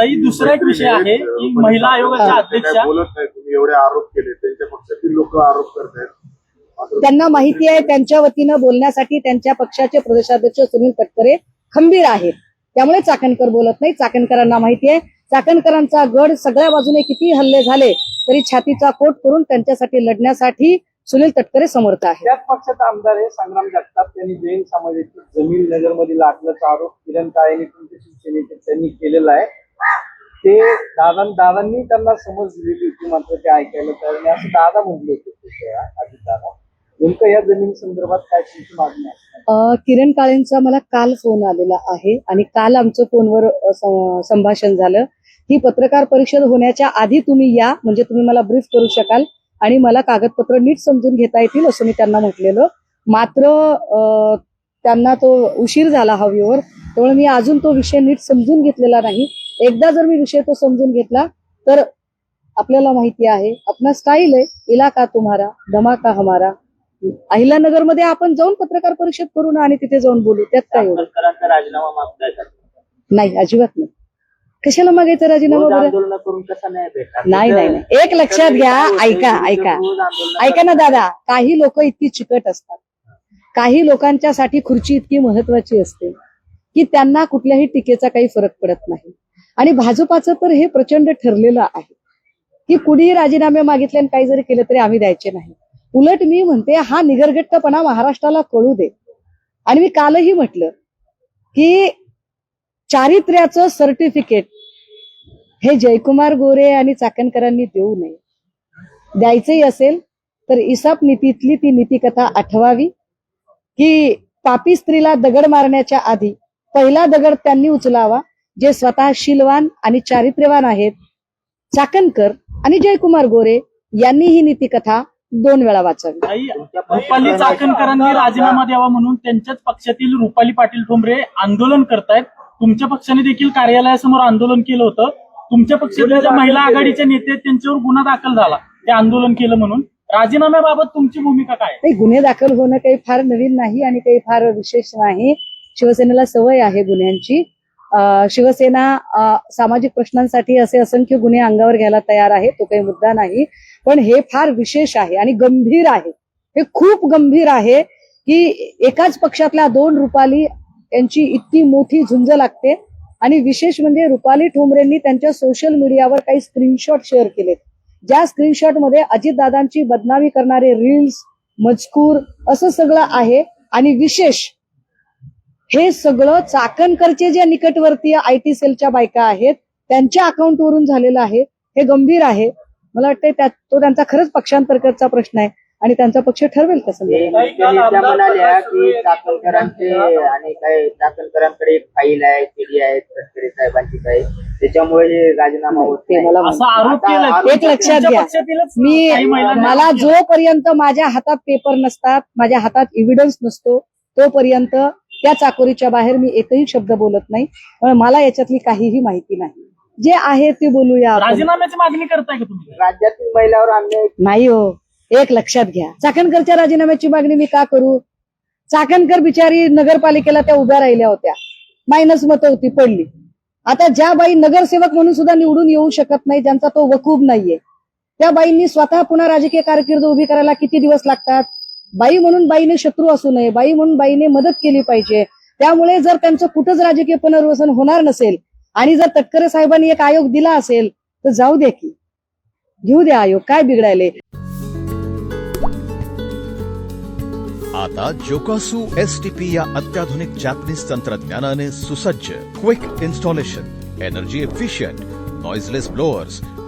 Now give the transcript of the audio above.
ताई दुसरा एक विषय आहे की महिला आयोगाच्या अध्यक्षा बोलत नाही तुम्ही एवढे आरोप केले त्यांच्या पक्षातील लोक आरोप त्यांना माहिती आहे त्यांच्या वतीनं बोलण्यासाठी त्यांच्या पक्षाचे प्रदेशाध्यक्ष सुनील तटकरे खंबीर आहेत. त्यामुळे चाकणकर बोलत नाही चाकणकरांना माहिती आहे. चाकणकरांचा गड सगळ्या बाजूने किती हल्ले झाले तरी छातीचा कोट करून त्यांच्यासाठी लढण्यासाठी सुनील तटकरे समर्थ आहे त्याच पक्षाचा आमदार आहे संग्राम जगताप त्यांनी जैन समाजाची जमीन नगरमध्ये लागल्याचा आरोप किरण काळेंनी तुमच्या शिवसेनेचे त्यांनी केलेला आहे. ते दादा दादांनी त्यांना समज दिली होती मात्र ते ऐकायला तयार नाही. असं दादा म्हणले होते अजित दादा. नेमकं या जमीन संदर्भात काय तुमची मागणी आहे? किरण काळेंचा मला काल फोन आलेला आहे आणि काल आमचं फोनवर संभाषण झालं. ही पत्रकार परिषद होण्याच्या आधी तुम्ही या म्हणजे तुम्ही मला ब्रीफ करू शकाल आणि मला कागदपत्र नीट समजून घेता येतील असं मी त्यांना म्हटलेलं. मात्र त्यांना तो उशीर झाला हवीवर त्यामुळे मी अजून तो विषय नीट समजून घेतलेला नाही. एकदा जर मी विषय तो समजून घेतला तर आपल्याला माहिती आहे आपला स्टाईल आहे इलाका तुम्हारा धमाका हमारा. अहिल्यानगरमध्ये आपण जाऊन पत्रकार परिषद करू ना आणि तिथे जाऊन बोलू त्यात काय राजीनामा? नाही अजिबात नाही. कशाला मागायचं राजीनामा नाही नाही नाही. एक लक्षात घ्या ऐका ऐका. ऐका ना दादा. काही लोक इतकी चिकट असतात. काही लोकांच्यासाठी खुर्ची इतकी महत्वाची असते की त्यांना कुठल्याही टीकेचा काही फरक पडत नाही. आणि भाजपाचं तर हे प्रचंड ठरलेलं आहे. की कुणीही राजीनामे मागितले आणि काही जरी केलं तरी आम्ही द्यायचे नाही. उलट मी म्हणते हा निगरगट्टपणा महाराष्ट्राला कळू दे. आणि मी कालही म्हटलं की चारित्र्याचं सर्टिफिकेट हे जयकुमार गोरे आणि चाकणकरांनी देऊ नये. द्यायचंही असेल तर इसाप नीतीतली ती नीतिकथा आठवावी. की पापी स्त्रीला दगड मारण्याच्या आधी पहिला दगड त्यांनी उचलावा. जे स्वतः शीलवान आणि चारित्र्यवान आहेत चाकणकर आणि जयकुमार गोरे यांनी ही नीतिकथा दोन वेळा वाचावी रुपाली चाकणकरांनी राजीनामा द्यावा म्हणून त्यांच्याच पक्षातील रुपाली पाटील ठोंबरे आंदोलन करतायत. तुमच्या पक्षाने देखील कार्यालयासमोर आंदोलन केलं होतं. तुमच्या पक्षाच्या ज्या महिला आघाडीचे नेते त्यांच्यावर गुन्हा दाखल झाला. ते आंदोलन केलं म्हणून. राजीनाम्याबाबत तुमची भूमिका काय? नाही गुन्हे दाखल होणं काही फार नवीन नाही आणि काही फार विशेष नाही. शिवसेनेला सवय आहे गुन्ह्यांची. शिवसेना सामाजिक प्रश्नांसाठी असे असंख्य गुन्हे अंगावर घ्यायला तयार आहे तो काही मुद्दा नाही. पण हे फार विशेष आहे आणि गंभीर आहे. हे खूप गंभीर आहे की एकाच पक्षातल्या दोन रुपाली यांची इतकी मोठी झुंज लागते आणि विशेष म्हणजे रुपाली ठोंबरेंनी त्यांच्या सोशल मीडियावर काही स्क्रीनशॉट शेअर केलेत. ज्या स्क्रीनशॉटमध्ये अजितदादांची बदनामी करणारे रील्स मजकूर असं सगळं आहे आणि विशेष हे सगळं चाकणकरचे जे निकटवर्तीय आय टी सेलच्या बायका आहेत त्यांच्या अकाउंटवरून झालेलं आहे. हे गंभीर आहे. मला वाटतं त्यात तो त्यांचा खरंच पक्षांतर्गतचा प्रश्न आहे आणि त्यांचा पक्ष ठरवेल कसं त्या म्हणाल्या की चाकणकरांचे आणि काय चाकणकरांकडे एक फाईल आहे सीडी आहे तटकरे साहेबांची काय त्याच्यामुळे हे राजीनामा होत. मला असा माहिती. आरोप केला एक लक्षात घ्या. मी मला जोपर्यंत माझ्या हातात पेपर नसतात माझ्या हातात एव्हिडन्स नसतो तोपर्यंत त्या चाकोरीच्या बाहेर मी एकही शब्द बोलत नाही. मला याच्यातली काहीही माहिती नाही. जे आहे ते बोलूया राजीनाम्याची मागणी करताय का तुम्ही? राज्यातील महिलावर अन्याय नाही हो. एक लक्षात घ्या. चाकणकरच्या राजीनाम्याची मागणी मी का करू? चाकणकर बिचारी नगरपालिकेला त्या उभ्या राहिल्या होत्या. मायनस मतं होती पडली. आता ज्या बाई नगरसेवक म्हणून सुद्धा निवडून येऊ शकत नाही ज्यांचा तो वकूब नाहीये. त्या बाईंनी स्वतः पुन्हा राजकीय कारकीर्द उभी करायला किती दिवस लागतात? बाई म्हणून बाईने शत्रू असू नये बाई म्हणून बाईने मदत केली पाहिजे. त्यामुळे जर त्यांचं कुठंच राजकीय पुनर्वसन होणार नसेल आणि जर तटकरे साहेबांनी एक आयोग दिला असेल तर जाऊ द्या की. घेऊ द्या आयोग काय बिघडायले? आता जोकासू एस टी पी या अत्याधुनिक जॅपनीज तंत्रज्ञानाने सुसज्ज quick installation energy efficient noiseless blowers